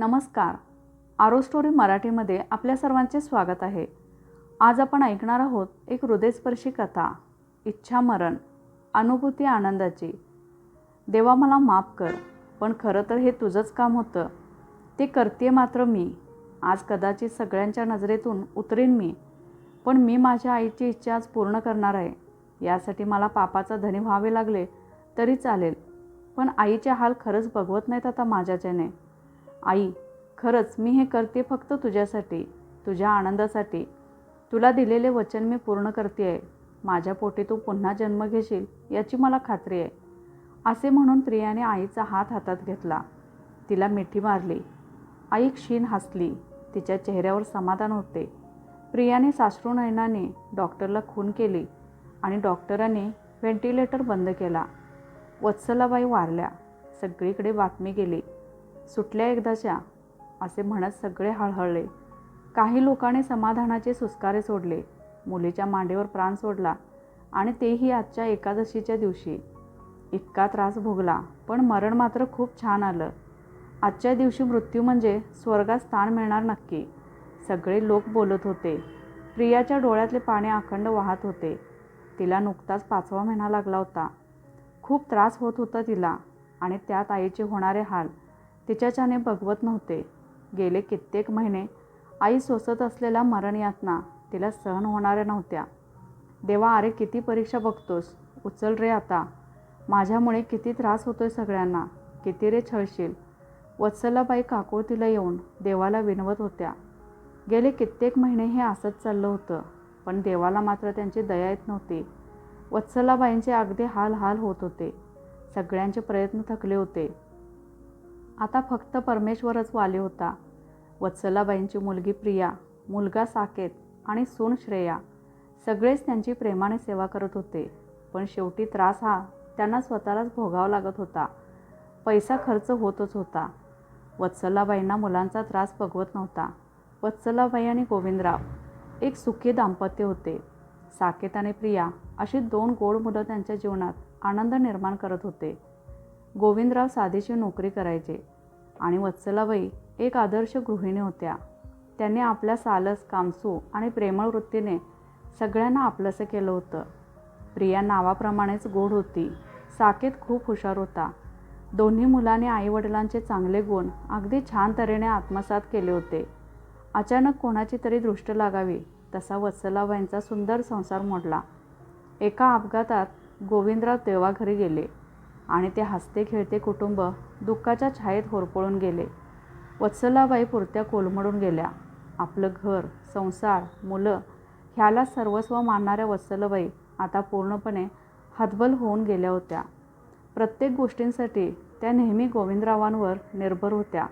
नमस्कार. आरो स्टोरी मराठीमध्ये आपल्या सर्वांचे स्वागत आहे. आज आपण ऐकणार आहोत एक हृदयस्पर्शी कथा इच्छा मरण अनुभूती आनंदाची. देवा मला माफ कर पण खरं तर हे तुझंच काम होतं. ते करते मात्र मी. आज कदाचित सगळ्यांच्या नजरेतून उतरेन मी पण मी माझ्या आईची इच्छा आज पूर्ण करणार आहे. यासाठी मला पापाचा धनी व्हावे लागले तरी चालेल पण आईचे हाल खरंच बघवत नाहीत आता माझ्याच्याने. आई खरंच मी हे करते फक्त तुझ्यासाठी तुझ्या आनंदासाठी. तुला दिलेले वचन मी पूर्ण करते आहे माझ्या पोटी तू पुन्हा जन्म घेशील याची मला खात्री आहे. असे म्हणून प्रियाने आईचा हात हातात घेतला. तिला मिठी मारली. आई क्षीण हसली. तिच्या चेहऱ्यावर समाधान होते. प्रियाने साश्रू नयनाने डॉक्टरला खून केली आणि डॉक्टरांनी व्हेंटिलेटर बंद केला. वत्सलाबाई वारल्या. सगळीकडे बातमी गेली. सुटल्या एकदाच्या असे म्हणत सगळे हळहळले. काही लोकांनी समाधानाचे सुस्कारे सोडले. मुलीच्या मांडीवर प्राण सोडला आणि तेही आजच्या एकादशीच्या दिवशी. इतका त्रास भोगला पण मरण मात्र खूप छान आलं. आजच्या दिवशी मृत्यू म्हणजे स्वर्गात स्थान मिळणार नक्की. सगळे लोक बोलत होते. प्रियाच्या डोळ्यातले पाणी अखंड वाहत होते. तिला नुकताच पाचवा महिना लागला होता. खूप त्रास होत होता तिला आणि त्यात आईचे होणारे हाल. तिच्याच्याने बघवत नव्हते. गेले कित्येक महिने आई सोसत असलेल्या मरण यातना तिला सहन होणाऱ्या नव्हत्या. देवा अरे किती परीक्षा बघतोस? उचल रे आता. माझ्यामुळे किती त्रास होतोय सगळ्यांना. किती रे छळशील. वत्सलाबाई काकुळतीला येऊन देवाला विनवत होत्या. गेले कित्येक महिने हे असंच चाललं होतं पण देवाला मात्र त्यांची दया येत नव्हती. वत्सलाबाईंचे अगदी हाल हाल होत होते. सगळ्यांचे प्रयत्न थकले होते. आता फक्त परमेश्वरच वाले होता. वत्सलाबाईंची मुलगी प्रिया मुलगा साकेत आणि सून श्रेया सगळेच त्यांची प्रेमाने सेवा करत होते. पण शेवटी त्रास हा त्यांना स्वतःलाच भोगावा लागत होता. पैसा खर्च होतच होता. वत्सलाबाईंना मुलांचा त्रास बघवत नव्हता. वत्सलाबाई आणि गोविंदराव एक सुखी दाम्पत्य होते. साकेत आणि प्रिया अशी दोन गोड मुलं त्यांच्या जीवनात आनंद निर्माण करत होते. गोविंदराव साधीशी नोकरी करायचे. आणि वत्सलाबाई एक आदर्श गृहिणी होत्या. त्यांनी आपल्या सालस कामसू आणि प्रेमळ वृत्तीने सगळ्यांना आपलंसं केलं होतं. प्रिया नावाप्रमाणेच गोड होती. साकेत खूप हुशार होता. दोन्ही मुलांनी आईवडिलांचे चांगले गुण अगदी छान तऱ्हेने आत्मसात केले होते. अचानक कोणाची तरी दृष्ट लागावी तसा वत्सलाबाईंचा सुंदर संसार मोडला. एका अपघातात गोविंदराव देवाघरी गेले. आणि ते हसते खेळते कुटुंब दुःखाच्या छायेत होरपळून गेले. वत्सलाबाई पुरत्या कोलमडून गेल्या. आपलं घर संसार मुलं ह्याला सर्वस्व मानणाऱ्या वत्सलाबाई आता पूर्णपणे हतबल होऊन गेल्या होत्या. प्रत्येक गोष्टींसाठी त्या नेहमी गोविंदरावांवर निर्भर होत्या.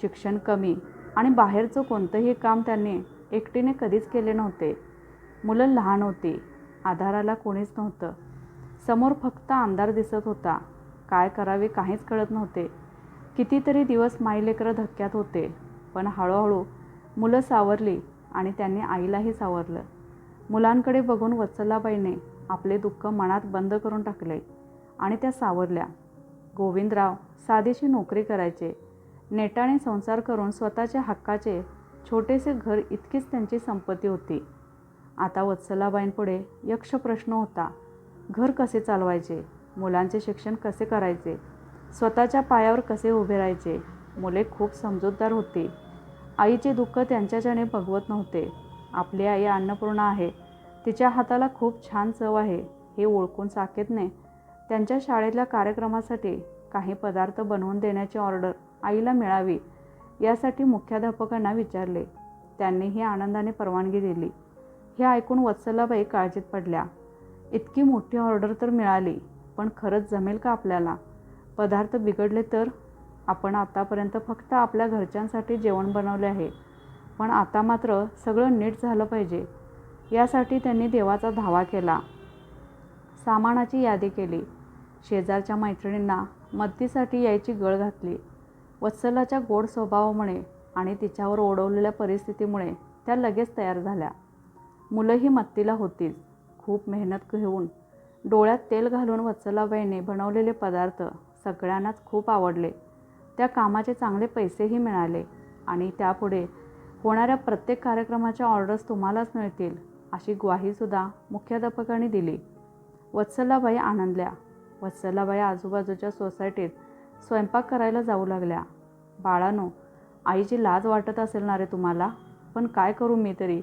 शिक्षण कमी आणि बाहेरचं कोणतंही काम त्यांनी एकटीने कधीच केले नव्हते. मुलं लहान होती. आधाराला कोणीच नव्हतं. समोर फक्त अंधार दिसत होता. काय करावे काहीच कळत नव्हते. कितीतरी दिवस माईलेकरं धक्क्यात होते पण हळूहळू मुलं सावरली आणि त्यांनी आईलाही सावरलं. मुलांकडे बघून वत्सलाबाईने आपले दुःख मनात बंद करून टाकले आणि त्या सावरल्या. गोविंदराव साधीशी नोकरी करायचे. नेटाने संसार करून स्वतःच्या हक्काचे छोटेसे घर इतकीच त्यांची संपत्ती होती. आता वत्सलाबाईंपुढे यक्ष प्रश्न होता. घर कसे चालवायचे? मुलांचे शिक्षण कसे करायचे? स्वतःच्या पायावर कसे उभे राहायचे? मुले खूप समजूतदार होती. आईचे दुःख त्यांच्याच्याने भगवत नव्हते. आपली आई अन्नपूर्णा आहे. तिच्या हाताला खूप छान चव आहे. हे ओळखून साकेतने त्यांच्या शाळेतल्या कार्यक्रमासाठी काही पदार्थ बनवून देण्याची ऑर्डर आईला मिळावी यासाठी मुख्याध्यापकांना विचारले. त्यांनीही आनंदाने परवानगी दिली. हे ऐकून वत्सलाबाई काळजीत पडल्या. इतकी मोठी ऑर्डर तर मिळाली पण खरंच जमेल का आपल्याला? पदार्थ बिघडले तर? आपण आतापर्यंत फक्त आपल्या घरच्यांसाठी जेवण बनवले आहे पण आता मात्र सगळं नीट झालं पाहिजे. यासाठी त्यांनी देवाचा धावा केला. सामानाची यादी केली. शेजारच्या मैत्रिणींना मदतीसाठी यायची गळ घातली. वत्सलाच्या गोड स्वभावामुळे आणि तिच्यावर ओढवलेल्या परिस्थितीमुळे त्या लगेच तयार झाल्या. मुलंही मत्तीला होतीच. खूप मेहनत घेऊन डोळ्यात तेल घालून वत्सलाबाईने बनवलेले पदार्थ सगळ्यांनाच खूप आवडले. त्या कामाचे चांगले पैसेही मिळाले आणि त्यापुढे होणाऱ्या प्रत्येक कार्यक्रमाच्या ऑर्डर्स तुम्हालाच मिळतील अशी ग्वाहीसुद्धा मुख्याध्यापकांनी दिली. वत्सलाबाई आनंदल्या. वत्सलाबाई आजूबाजूच्या सोसायटीत स्वयंपाक करायला जाऊ लागल्या. बाळानो आईची लाज वाटत असेल ना रे तुम्हाला? पण काय करू मी तरी?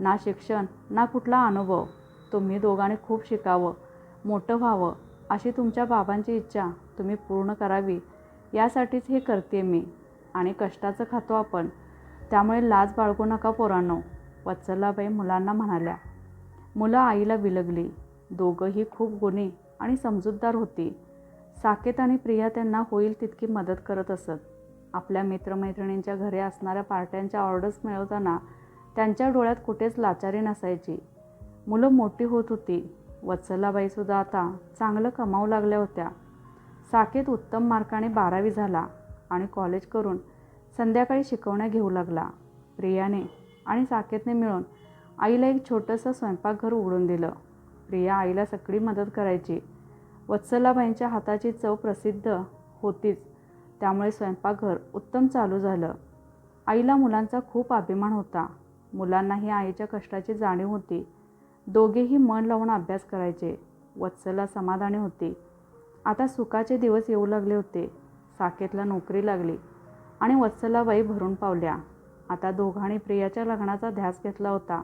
ना शिक्षण ना कुठला अनुभव. तुम्ही दोघांनी खूप शिकावं मोठं व्हावं अशी तुमच्या बाबांची इच्छा तुम्ही पूर्ण करावी. यासाठीच हे करते मी आणि कष्टाचं खातो आपण. त्यामुळे लाज बाळगू नका पोरांनो वत्सलाबाई मुलांना म्हणाल्या. मुलं आईला विलगली. दोघंही खूप गुणी आणि समजूतदार होती. साकेत आणि प्रिया त्यांना होईल तितकी मदत करत असत. आपल्या मित्रमैत्रिणींच्या घरी असणाऱ्या पार्ट्यांच्या ऑर्डर्स मिळवताना त्यांच्या डोळ्यात कुठेच लाचारी नसायची. मुलं मोठी होत होती. वत्सलाबाईसुद्धा आता चांगलं कमावू लागल्या होत्या. साकेत उत्तम मार्काने बारावी झाला आणि कॉलेज करून संध्याकाळी शिकवण्या घेऊ लागला. प्रियाने आणि साकेतने मिळून आईला एक छोटंसं स्वयंपाकघर उघडून दिलं. प्रिया आईला सगळी मदत करायची. वत्सलाबाईंच्या हाताची चव प्रसिद्ध होतीच. त्यामुळे स्वयंपाकघर उत्तम चालू झालं. आईला मुलांचा खूप अभिमान होता. मुलांनाही आईच्या कष्टाची जाणीव होती. दोघेही मन लावून अभ्यास करायचे. वत्सला समाधानी होती. आता सुखाचे दिवस येऊ लागले होते. साकेतला नोकरी लागली आणि वत्सलाबाई भरून पावल्या. आता दोघांनी प्रियाच्या लग्नाचा ध्यास घेतला होता.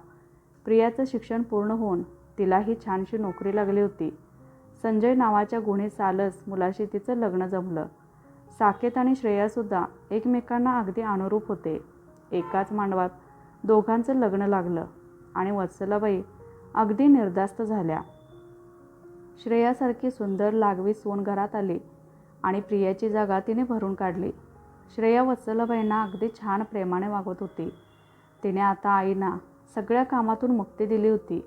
प्रियाचं शिक्षण पूर्ण होऊन तिलाही छानशी नोकरी लागली होती. संजय नावाच्या गुणी चालच मुलाशी तिचं लग्न जमलं. साकेत आणि श्रेयासुद्धा एकमेकांना अगदी अनुरूप होते. एकाच मांडवात दोघांचं लग्न लागलं आणि वत्सलाबाई अगदी निर्धास्त झाल्या. श्रेयासारखी सुंदर लागवी सून घरात आली आणि प्रियाची जागा तिने भरून काढली. श्रेया वत्सलाबाईंना अगदी छान प्रेमाने वागत होती. तिने आता आईना सगळ्या कामातून मुक्ती दिली होती.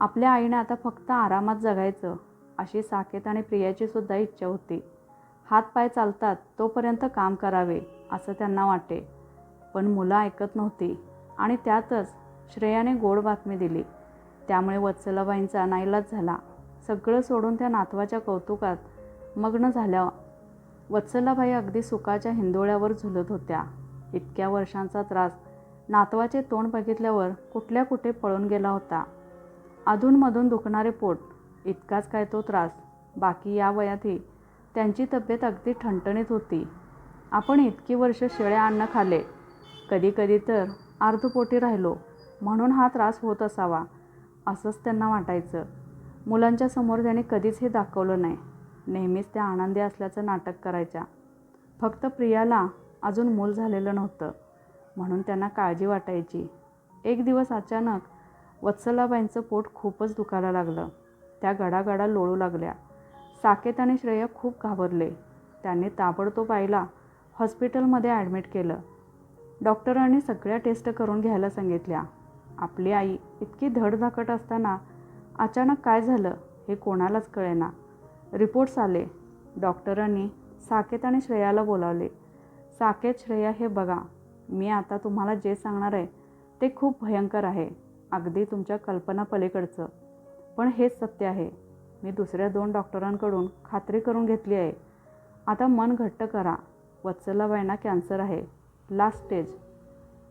आपल्या आईने आता फक्त आरामात जगायचं अशी साकेत आणि प्रियाची सुद्धा इच्छा होती. हातपाय चालतात तोपर्यंत काम करावे असं त्यांना वाटे. पण मुलं ऐकत नव्हती आणि त्यातच श्रेयाने गोड बातमी दिली. त्यामुळे वत्सलाबाईंचा नाईलाज झाला. सगळं सोडून त्या नातवाच्या कौतुकात मग्न झाल्या वत्सलाबाई अगदी सुखाच्या हिंदोळ्यावर झुलत होत्या. इतक्या वर्षांचा त्रास नातवाचे तोंड बघितल्यावर कुठल्या कुठे पळून गेला होता. अधूनमधून दुखणारे पोट इतकाच काय तो त्रास. बाकी या वयातही त्यांची तब्येत अगदी ठणठणीत होती. आपण इतकी वर्ष शेळ्या अन्न खाले. कधीकधी तर अर्धपोटी राहिलो. म्हणून हा त्रास होत असावा. असंच त्यांना वाटायचं. मुलांच्या समोर त्याने कधीच हे दाखवलं नाही. नेहमीच त्या आनंदी असल्याचं नाटक करायच्या. फक्त प्रियाला अजून मूल झालेलं नव्हतं. म्हणून त्यांना काळजी वाटायची. एक दिवस अचानक वत्सलाबाईंचं पोट खूपच दुखायला लागलं. त्या गडागडा लोळू लागल्या. साकेत आणि श्रेया खूप घाबरले. त्यांनी ताबडतोब आईला हॉस्पिटलमध्ये ॲडमिट केलं. डॉक्टरांनी सगळ्या टेस्ट करून घ्यायला सांगितल्या. आपली आई इतकी धडधाकट असताना अचानक काय झालं हे कोणालाच कळेना. रिपोर्ट्स आले. डॉक्टरांनी साकेत आणि श्रेयाला बोलावले. साकेत श्रेया हे बघा मी आता तुम्हाला जे सांगणार आहे ते खूप भयंकर आहे. अगदी तुमच्या कल्पना पलीकडचं. पण हेच सत्य आहे. मी दुसऱ्या दोन डॉक्टरांकडून खात्री करून घेतली आहे. आता मन घट्ट करा. वत्सलाबाईंना कॅन्सर आहे. Last stage.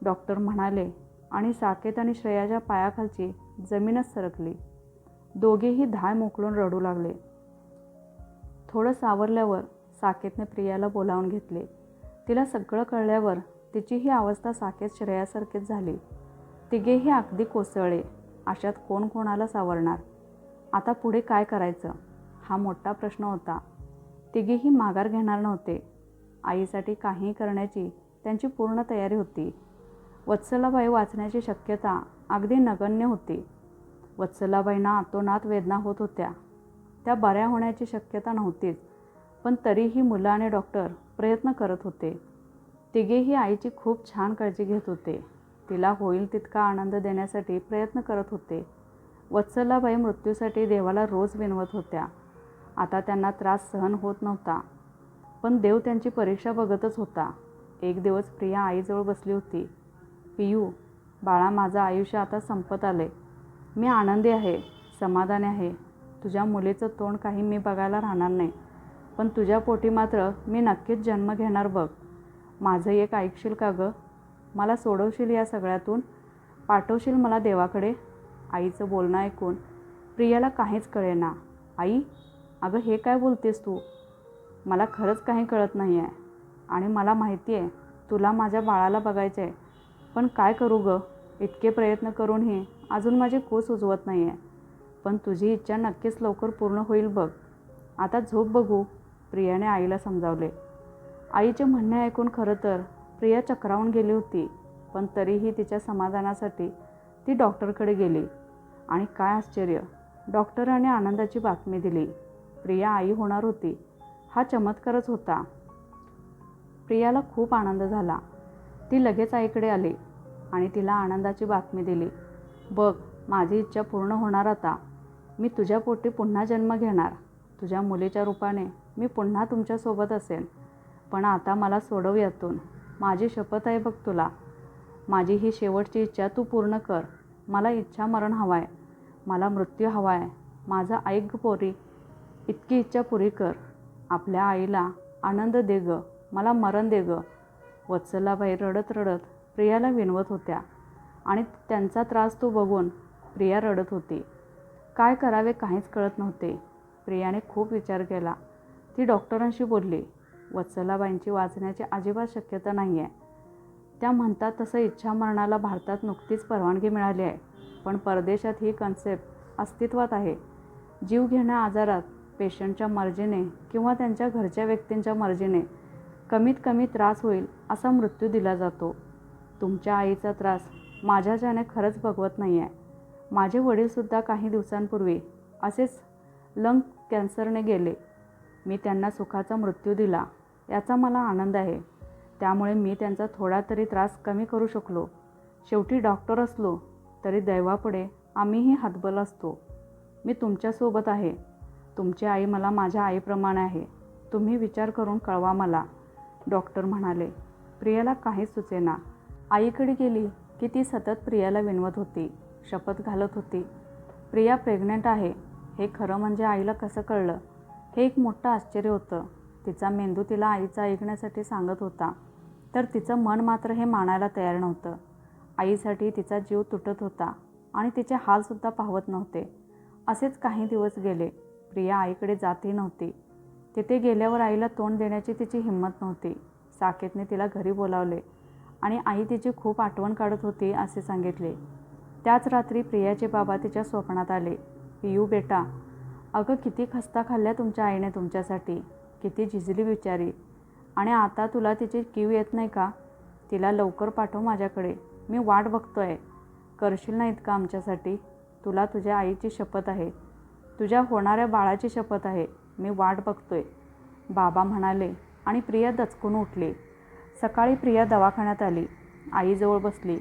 डॉक्टर म्हणाले आणि साकेत आणि श्रेयाच्या पायाखालची जमीनच सरकली. दोघेही धाय मोकळून रडू लागले. थोडं सावरल्यावर साकेतने प्रियाला बोलावून घेतले. तिला सगळं कळल्यावर तिची ही अवस्था साकेत श्रेयासारखीच झाली. तिघेही अगदी कोसळले. अशात कोण कोणाला सावरणार? आता पुढे काय करायचं? हा मोठा प्रश्न होता. तिघेही माघार घेणार नव्हते. आईसाठी काहीही करण्याची त्यांची पूर्ण तयारी होती. वत्सलाबाई वाचण्याची शक्यता अगदी नगण्य होती. वत्सलाबाईंना अतोनात वेदना होत होत्या. त्या बऱ्या होण्याची शक्यता नव्हतीच पण तरीही मुलं आणि डॉक्टर प्रयत्न करत होते. तिघेही आईची खूप छान काळजी घेत होते. तिला होईल तितका आनंद देण्यासाठी प्रयत्न करत होते. वत्सलाबाई मृत्यूसाठी देवाला रोज विनवत होत्या. आता त्यांना त्रास सहन होत नव्हता पण देव त्यांची परीक्षा बघतच होता. एक दिवस प्रिया आईजवळ बसली होती. पियू बाळा माझं आयुष्य आता संपत आले मी आनंदी आहे समाधानी आहे. तुझ्या मुलीचं तोंड काही मी बघायला राहणार नाही. पण तुझ्या पोटी मात्र मी नक्कीच जन्म घेणार बघ. माझं एक ऐकशील का गं? मला सोडवशील या सगळ्यातून? पाठवशील मला देवाकडे? आईचं बोलणं ऐकून प्रियाला काहीच कळेना. आई अगं हे काय बोलतेस तू? मला खरंच काही कळत नाही आहे आणि मला माहिती आहे तुला माझ्या बाळाला बघायचं आहे पण काय करू गं? इतके प्रयत्न करूनही अजून माझी कोस उजवत नाही आहे पण तुझी इच्छा नक्कीच लवकर पूर्ण होईल बघ. आता झोप बघू प्रियाने आईला समजावले. आईचे म्हणणे ऐकून खरं तर प्रिया चक्रावून गेली होती पण तरीही तिच्या समाधानासाठी ती डॉक्टरकडे गेली. आणि काय आश्चर्य डॉक्टराने आनंदाची बातमी दिली. प्रिया आई होणार होती. हा चमत्कारच होता. प्रियाला खूप आनंद झाला. ती लगेच आईकडे आली. आणि तिला आनंदाची बातमी दिली. बघ माझी इच्छा पूर्ण होणार आता. मी तुझ्या पोटी पुन्हा जन्म घेणार. तुझ्या मुलीच्या रूपाने मी पुन्हा तुमच्यासोबत असेन. पण आता मला सोडव यातून. माझी शपथ आहे बघ तुला. माझी ही शेवटची इच्छा तू पूर्ण कर. मला इच्छा मरण हवं आहे मला मृत्यू हवा आहे माझा ऐक पोरी. इतकी इच्छा पुरी कर. आपल्या आईला आनंद दे ग. मला मरण दे ग. वत्सलाबाई रडत रडत प्रियाला विनवत होत्या आणि त्यांचा त्रास तो बघून प्रिया रडत होती. काय करावे काहीच कळत नव्हते. प्रियाने खूप विचार केला. ती डॉक्टरांशी बोलली वत्सलाबाईंची वाचण्याची अजिबात शक्यता नाही आहे त्या म्हणतात तसं इच्छा मरणाला भारतात नुकतीच परवानगी मिळाली आहे पण परदेशात ही कन्सेप्ट अस्तित्वात आहे. जीवघेण्या आजारात पेशंटच्या मर्जीने किंवा त्यांच्या घरच्या व्यक्तींच्या मर्जीने कमीत कमी त्रास होईल असा मृत्यू दिला जातो. तुमच्या आईचा त्रास माझ्या ज्याने खरंच भगवत नाही आहे माझे वडीलसुद्धा काही दिवसांपूर्वी असेच लंग कॅन्सरने गेले. मी त्यांना सुखाचा मृत्यू दिला. याचा मला आनंद आहे. त्यामुळे मी त्यांचा थोडा तरी त्रास कमी करू शकलो. शेवटी डॉक्टर असलो तरी दैवापुढे आम्हीही हातबल असतो. मी तुमच्यासोबत आहे. तुमची आई मला माझ्या आईप्रमाणे आहे. तुम्ही विचार करून कळवा मला. डॉक्टर म्हणाले प्रियाला काहीच सुचेना. आईकडे गेली की ती सतत प्रियाला विनवत होती शपथ घालत होती. प्रिया प्रेग्नंट आहे हे खरं म्हणजे आईला कसं कळलं? हे एक मोठं आश्चर्य होतं. तिचा मेंदू तिला आईचं ऐकण्यासाठी सांगत होता. तर तिचं मन मात्र हे मानायला तयार नव्हतं. आईसाठी तिचा जीव तुटत होता आणि तिचे हालसुद्धा पाहवत नव्हते. असेच काही दिवस गेले. प्रिया आईकडे जातही नव्हती. तिथे गेल्यावर आईला तोंड देण्याची तिची हिंमत नव्हती. साकेतने तिला घरी बोलावले. आणि आई तिची खूप आठवण काढत होती असे सांगितले. त्याच रात्री प्रियाचे बाबा तिच्या स्वप्नात आले. पियू बेटा अगं किती खस्ता खाल्ल्या तुमच्या आईने तुमच्यासाठी. किती झिजली विचारी आणि आता तुला तिची कीव येत नाही का? तिला लवकर पाठव माझ्याकडे. मी वाट बघतो आहे करशील ना का आमच्यासाठी? तुला तुझ्या आईची शपथ आहे. तुझ्या होणाऱ्या बाळाची शपथ आहे. मी वाट बघतोय. बाबा म्हणाले आणि प्रिया दचकून उठली. सकाळी प्रिया दवाखान्यात आली. आईजवळ बसली.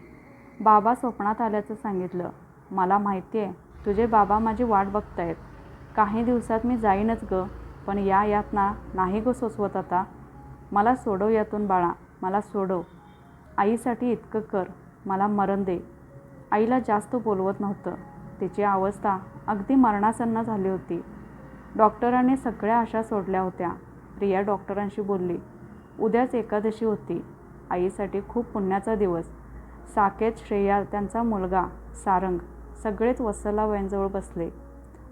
बाबा स्वप्नात आल्याचं सांगितलं. मला माहिती आहे तुझे बाबा माझी वाट बघतायत. काही दिवसात मी जाईनच ग पण या यातना नाही गो सोसवत आता. मला सोडव यातून बाळा मला सोडव. आईसाठी इतकं कर मला मरण दे. आईला जास्त बोलवत नव्हतं. तिची अवस्था अगदी मरणासन्न झाली होती. डॉक्टरांनी सगळ्या आशा सोडल्या होत्या. प्रिया डॉक्टरांशी बोलली. उद्याच एकादशी होती. आईसाठी खूप पुण्याचा दिवस. साकेत श्रेया त्यांचा मुलगा सारंग सगळेच वत्सलाबाईंजवळ बसले.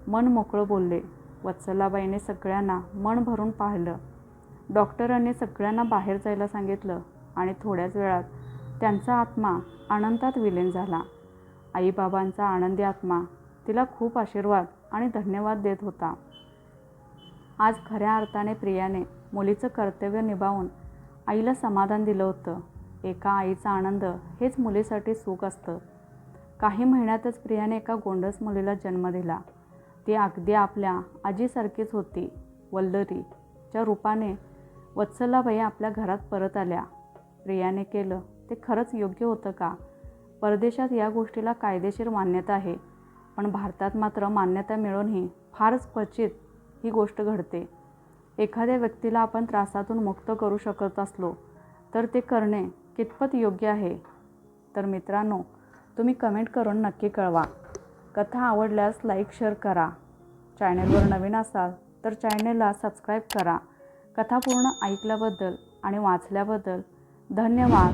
मन मोकळं बोलले. वत्सलाबाईने सगळ्यांना मन भरून पाहिलं. डॉक्टरांनी सगळ्यांना बाहेर जायला सांगितलं आणि थोड्याच वेळात त्यांचा आत्मा आनंदात विलीन झाला. आईबाबांचा आनंदी आत्मा तिला खूप आशीर्वाद आणि धन्यवाद देत होता. आज खऱ्या अर्थाने प्रियाने मुलीचं कर्तव्य निभावून आईला समाधान दिलं होतं. एका आईचा आनंद हेच मुलीसाठी सुख असतं. काही महिन्यातच प्रियाने एका गोंडस मुलीला जन्म दिला. ती अगदी आपल्या आजीसारखीच होती वल्लरीच्या रूपाने वत्सलाबाई आपल्या घरात परत आल्या. प्रियाने केलं ते खरंच योग्य होतं का? परदेशात या गोष्टीला कायदेशीर मान्यता आहे पण भारतात मात्र मान्यता मिळूनही फारच क्वचित ही गोष्ट घडते. एखाद्या व्यक्तीला आपण त्रासातून मुक्त करू शकत असलो तर ते करणे कितपत योग्य आहे? तर मित्रांनो तुम्ही कमेंट करून नक्की कळवा. कथा आवडल्यास लाईक शेअर करा. चॅनलवर नवीन असाल तर चॅनलला सबस्क्राईब करा. कथा पूर्ण ऐकल्याबद्दल आणि वाचल्याबद्दल धन्यवाद.